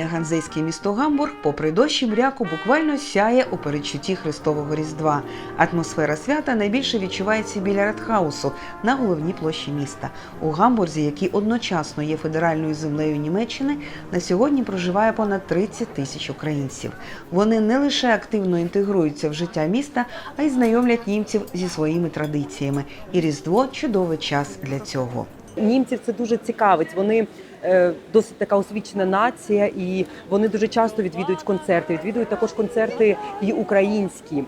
Старовинне ганзейське місто Гамбург, попри дощ і мряку, буквально сяє у передчутті Христового Різдва. Атмосфера свята найбільше відчувається біля Ратхаусу на головній площі міста. У Гамбурзі, який одночасно є федеральною землею Німеччини, на сьогодні проживає понад 30 тисяч українців. Вони не лише активно інтегруються в життя міста, а й знайомлять німців зі своїми традиціями. І Різдво чудовий час для цього. Німців це дуже цікавить. Вони досить така освічена нація, і вони дуже часто відвідують концерти. Відвідують також концерти і українські.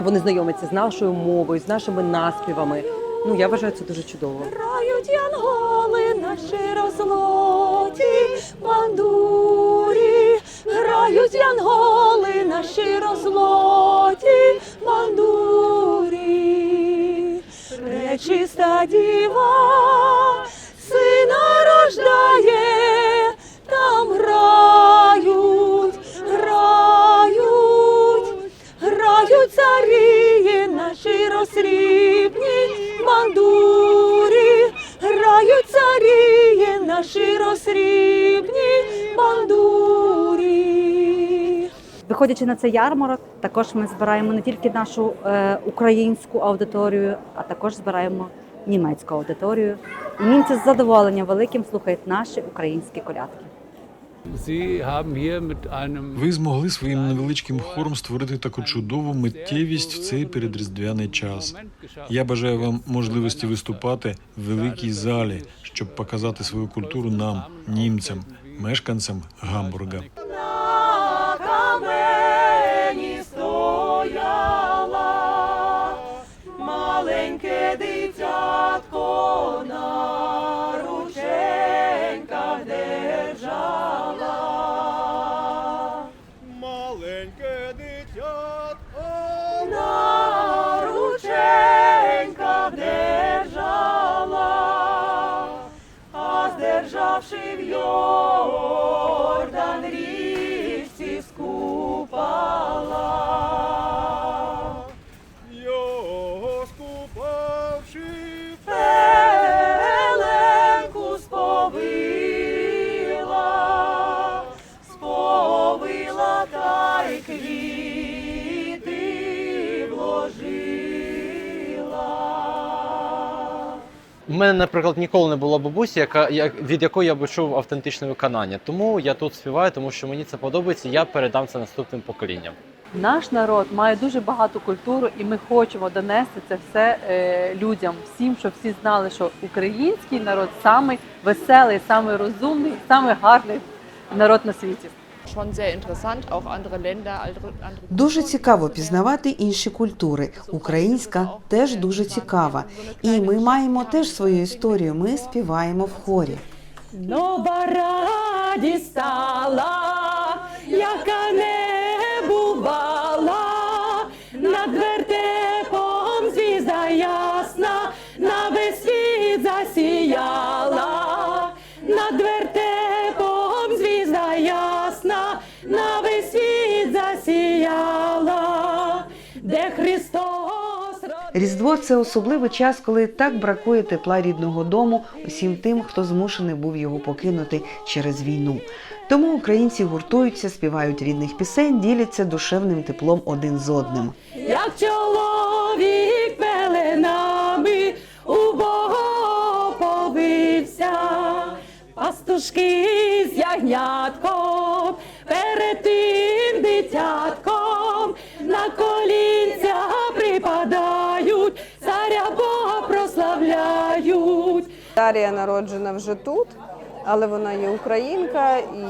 Вони знайомляться з нашою мовою, з нашими наспівами. Ну я вважаю це дуже чудово. Грають янголи наші розлоті бандурі, грають янголи наші розлоті бандурі, пречиста діва наші розсрібні бандурі. Виходячи на цей ярмарок, також ми збираємо не тільки нашу е, українську аудиторію, а також збираємо німецьку аудиторію. І німці з задоволенням великим слухають наші українські колядки. Ви змогли своїм невеличким хором створити таку чудову миттєвість в цей передріздвяний час. Я бажаю вам можливості виступати в великій залі, щоб показати свою культуру нам, німцям, мешканцям Гамбурга. Здержавши в У мене, наприклад, ніколи не було бабусі, яка як, від якої я би чув автентичне виконання. Тому я тут співаю, тому що мені це подобається. Я передам це наступним поколінням. Наш народ має дуже багату культуру, і ми хочемо донести це все е, людям, всім, щоб всі знали, що український народ самий веселий, самий розумний, самий гарний народ на світі. Дуже цікаво пізнавати інші культури. Українська теж дуже цікава. І ми маємо теж свою історію. Ми співаємо в хорі. Стала, яка не Різдво це особливий час, коли так бракує тепла рідного дому усім тим, хто змушений був його покинути через війну. Тому українці гуртуються, співають рідних пісень, діляться душевним теплом один з одним. як чоловік пеленами у Бога повився, пастушки з ягнятком, перед тим дитятком, Дар'я народжена вже тут, але вона є українка, і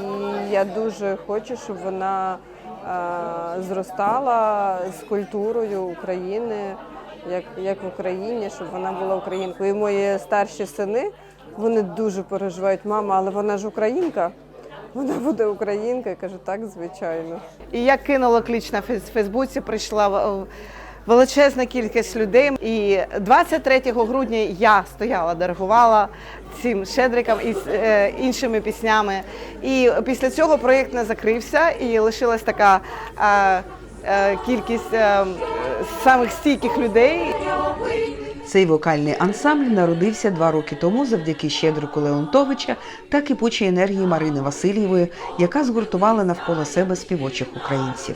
я дуже хочу, щоб вона е, зростала з культурою України, як, як в Україні, щоб вона була українкою. І мої старші сини вони дуже переживають, мама, але вона ж українка. Вона буде українка. Я кажу, так, звичайно. І я кинула клич на Фейсбуці, прийшла величезна кількість людей. І 23 грудня я стояла, диригувала цим щедрикам і е, іншими піснями. І після цього проєкт не закрився, і лишилась така е, е, кількість е, самих стійких людей. Цей вокальний ансамбль народився два роки тому завдяки Щедрику Леонтовича та кипучій енергії Марини Васильєвої, яка згуртувала навколо себе співочих українців.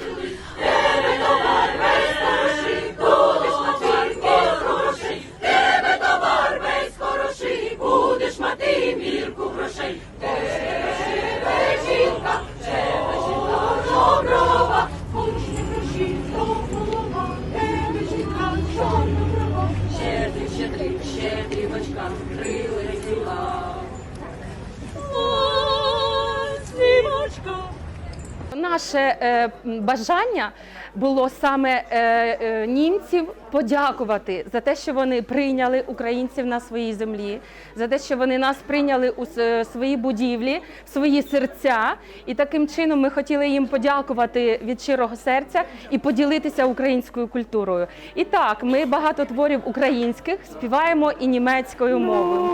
Наше е, бажання було саме е, е, німців подякувати за те, що вони прийняли українців на своїй землі, за те, що вони нас прийняли у свої будівлі, в свої серця. І таким чином ми хотіли їм подякувати від щирого серця і поділитися українською культурою. І так, ми багато творів українських співаємо і німецькою мовою.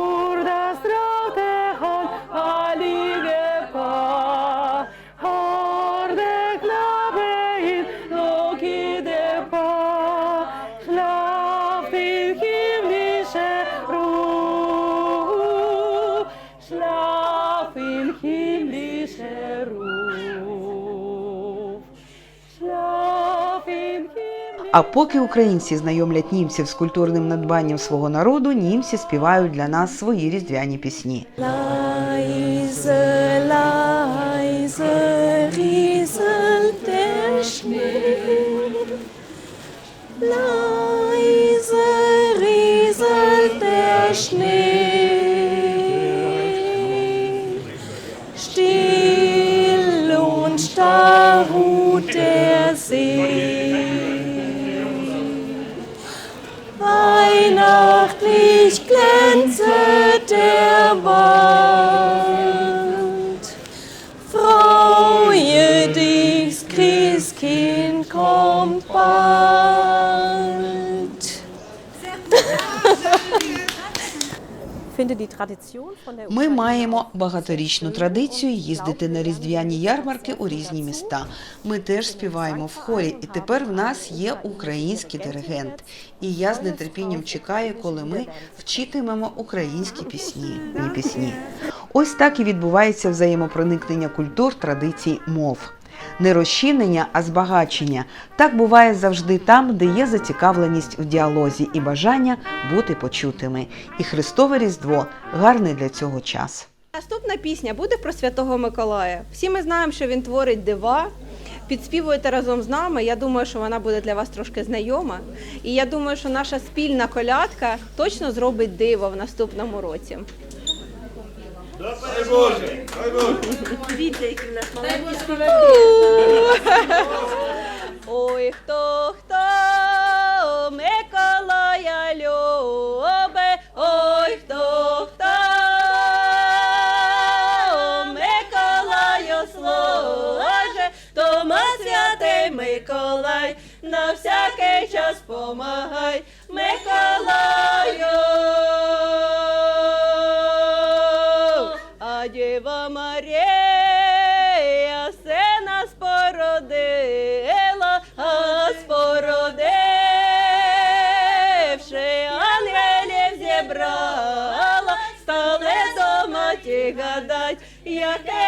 А поки українці знайомлять німців з культурним надбанням свого народу, німці співають для нас свої різдвяні пісні. Still und starr ruht der See. Ми маємо багаторічну традицію їздити на різдвяні ярмарки у різні міста. Ми теж співаємо в хорі, і тепер в нас є український диригент. І я з нетерпінням чекаю, коли ми вчитимемо українські пісні. Ні пісні. Ось так і відбувається взаємопроникнення культур, традицій, мов. Не розчинення, а збагачення. Так буває завжди там, де є зацікавленість в діалозі і бажання бути почутими. І Христове Різдво гарний для цього час. Наступна пісня буде про Святого Миколая. Всі ми знаємо, що він творить дива. Підспівуєте разом з нами. Я думаю, що вона буде для вас трошки знайома. І я думаю, що наша спільна колядка точно зробить диво в наступному році. Дай Боже, дай Боже. Ой, хто хто? Миколая любе, ой, хто хто? Миколаю сложе, Тома святий Миколай, на всякий час помагай, Миколаю.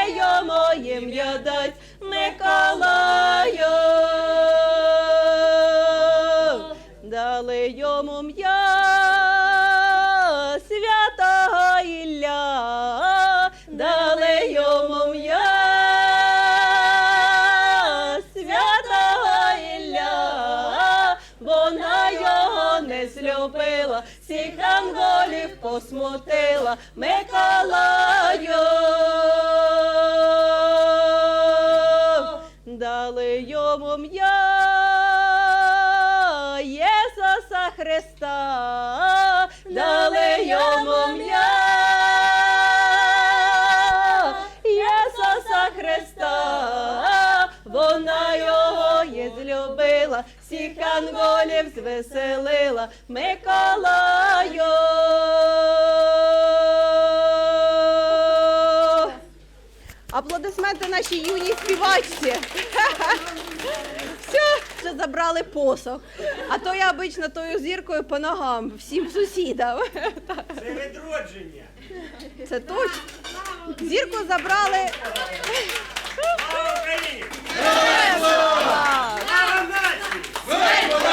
Йому ім'я дать Миколаю. Дали йому м'я святого Ілля, дали йому м'я злюбила, всіх анголів посмутила Миколаю. звеселила, всіх анголів звеселила Миколаю. Аплодисменти нашій юній співачці. Все, вже забрали посох. А то я обично тою зіркою по ногам всім сусідам. Це відродження. Це точно. Зірку забрали. Слава Україні! Good.